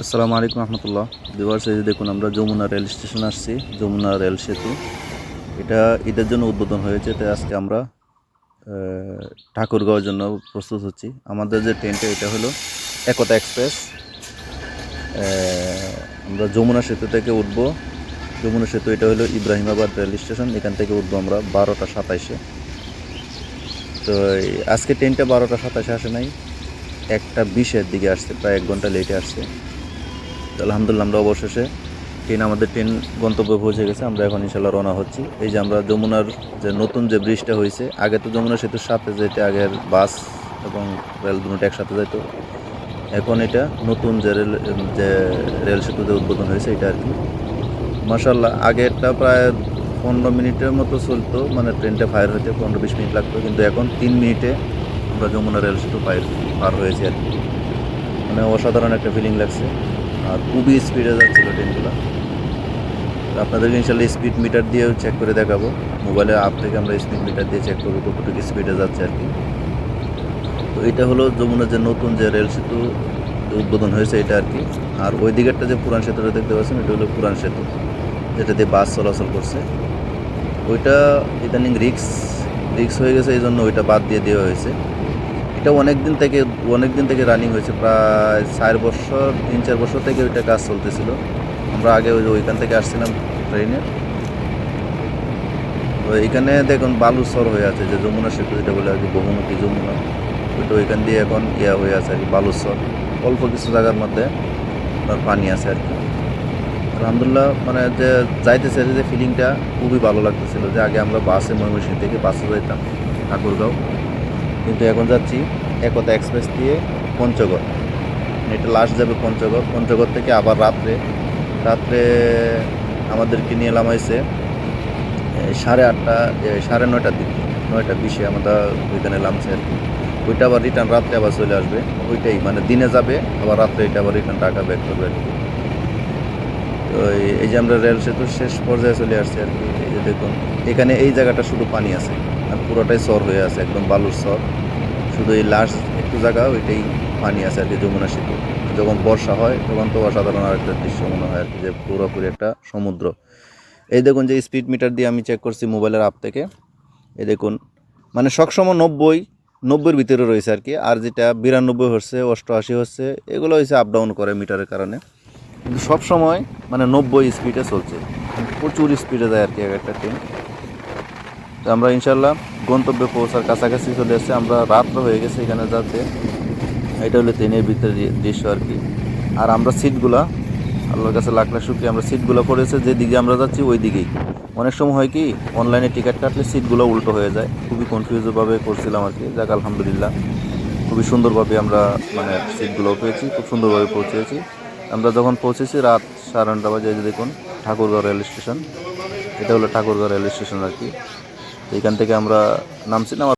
আসসালামু আলাইকুম রহমতুল্লাহ। ভিউয়ার্স, এই দেখুন, আমরা যমুনা রেল স্টেশন আসছি, যমুনা রেল সেতু। এটা ঈদের জন্য উদ্বোধন হয়েছে, তাই আজকে আমরা ঠাকুরগাঁওয়ের জন্য প্রস্তুত হচ্ছি। আমাদের যে ট্রেনটা, এটা হলো একতা এক্সপ্রেস। আমরা যমুনা সেতু থেকে উঠব। যমুনা সেতু, এটা হলো ইব্রাহিমাবাদ রেল স্টেশন, এখান থেকে উঠবো আমরা বারোটা সাতাইশে। তো আজকে ট্রেনটা বারোটা সাতাশে আসে নাই, একটা বিশের দিকে আসছে, প্রায় এক ঘণ্টা লেটে আসছে। আলহামদুলিল্লাহ আমরা অবশেষে ট্রেন আমাদের ট্রেন গন্তব্যে পৌঁছে গেছে, আমরা এখন ইনশাল্লাহ রওনা হচ্ছি। এই যে আমরা যমুনার যে নতুন যে ব্রিজটা হয়েছে, আগে তো যমুনা সেতুর সাথে যেতে আগের বাস এবং রেল দুটো একসাথে যেত এখন এটা নতুন যে রেল যে রেল সেতুতে উদ্বোধন হয়েছে, এটা আর কি। মার্শাল্লাহ আগেরটা প্রায় পনেরো মিনিটের মতো চলতো মানে ট্রেনটা ফায়ার হতে পনেরো বিশ মিনিট লাগতো, কিন্তু এখন তিন মিনিটে আমরা যমুনা রেল সেতু পার হয়েছি আর কি। মানে অসাধারণ একটা ফিলিং লাগছে। আর খুবই স্পিডে যাচ্ছিল ট্রেনগুলো আপনাদেরকে ইনশাল্লাহ স্পিড মিটার দিয়েও চেক করে দেখাবো। মোবাইলের অ্যাপ থেকে আমরা স্পিড মিটার দিয়ে চেক করব কতটুকু স্পিডে যাচ্ছে আর কি। তো এটা হলো যমুনা যে নতুন যে রেল সেতু উদ্বোধন হয়েছে এটা আর কি। আর ওই দিকেরটা যে পুরান সেতুটা দেখতে পাচ্ছেন, এটা হলো পুরান সেতু, যেটা দিয়ে বাস চলাচল করছে। ওইটা ইদানিং রিক্স রিক্স হয়ে গেছে এই জন্য ওইটা বাদ দিয়ে দেওয়া হয়েছে। এটা অনেক দিন থেকে অনেক দিন থেকে রানিং হয়েছে, প্রায় চার বছর, তিন চার বছর থেকে ওইটা কাজ চলতেছিল। আমরা আগে ওই ওইখান থেকে আসছিলাম ট্রেনে তো এখানে দেখুন বালু সর হয়ে আছে, যে যমুনা সেতু যেটা বলে আর কি, বহুমুখী যমুনা। ওইটা ওইখান দিয়ে এখন ইয়া হয়ে আছে আর কি বালুর সর অল্প কিছু জায়গার মধ্যে আপনার পানি আছে আর কি। আলহামদুলিল্লাহ মানে যে যাইতেছে যে ফিলিংটা খুবই ভালো লাগতেছিল যে আগে আমরা বাসে ময়মনসিংহ থেকে বাসে যাইতাম, ঠাকুরগাঁও। কিন্তু এখন যাচ্ছি একতা এক্সপ্রেস দিয়ে পঞ্চগড়। এটা লাস্ট যাবে পঞ্চগড়। পঞ্চগড় থেকে আবার রাত্রে। রাত্রে আমাদেরকে নিয়ে নামাইছে এই সাড়ে আটটা সাড়ে নয়টার দিকে। নয়টা বিশে আমরা ওইখানে নামছে আর কি। ওইটা আবার রিটার্ন রাত্রে আবার চলে আসবে। ওইটাই মানে দিনে যাবে, আবার রাত্রে এটা আবার রিটার্ন টাকা ব্যাক করবে আর কি। তো এই যে আমরা রেল সেতুর শেষ পর্যায়ে চলে আসছি আর কি। এই যে দেখুন, এখানে এই জায়গাটা শুধু পানি আছে। আর পুরোটাই সর হয়ে আছে, একদম বালুর সর। শুধু এই লাস্ট একটু জায়গা, ওইটাই পানি আছে আর কি, যমুনা সেতু। যখন বর্ষা হয়, তখন তো অসাধারণ আর একটা দৃশ্য মনে হয় আর কি, যে পুরোপুরি একটা সমুদ্র। এই দেখুন যে স্পিড মিটার দিয়ে আমি চেক করছি মোবাইলের আপ থেকে। এই দেখুন মানে সবসময় নব্বই, নব্বইয়ের ভিতরে রয়েছে আর কি। আর যেটা বিরানব্বই হচ্ছে, অষ্টআশি হচ্ছে, এগুলো হচ্ছে আপ ডাউন করে মিটারের কারণে। কিন্তু সব সময় মানে নব্বই স্পিডে চলছে। প্রচুর স্পিডে যায় আর কি এক একটা ট্রেন তো আমরা ইনশাল্লাহ গন্তব্যে পৌঁছার কাছাকাছি চলে এসেছি। আমরা রাত্র হয়ে গেছে এখানে যাতে। এটা হলো ট্রেনের ভিতরে দৃশ্য আর কি। আর আমরা সিটগুলা, আল্লাহর কাছে লাখ লাখ আমরা সিটগুলো পড়েছে, যেদিকে আমরা যাচ্ছি ওই দিকেই অনেক সময় হয় কি অনলাইনে টিকিট কাটলে সিটগুলো উল্টো হয়ে যায়। খুবই কনফিউজভাবে করছিলাম আর কি। যাক, আলহামদুলিল্লাহ। খুবই সুন্দরভাবে আমরা মানে সিটগুলো পেয়েছি, খুব সুন্দরভাবে পৌঁছেছি। আমরা যখন পৌঁছেছি রাত সাড়ে নটা বাজে দেখুন, ঠাকুরগাঁও রেল স্টেশন। এটা হলো ঠাকুরগাঁও রেল স্টেশন আর কি। এখান থেকে আমরা নামছিলাম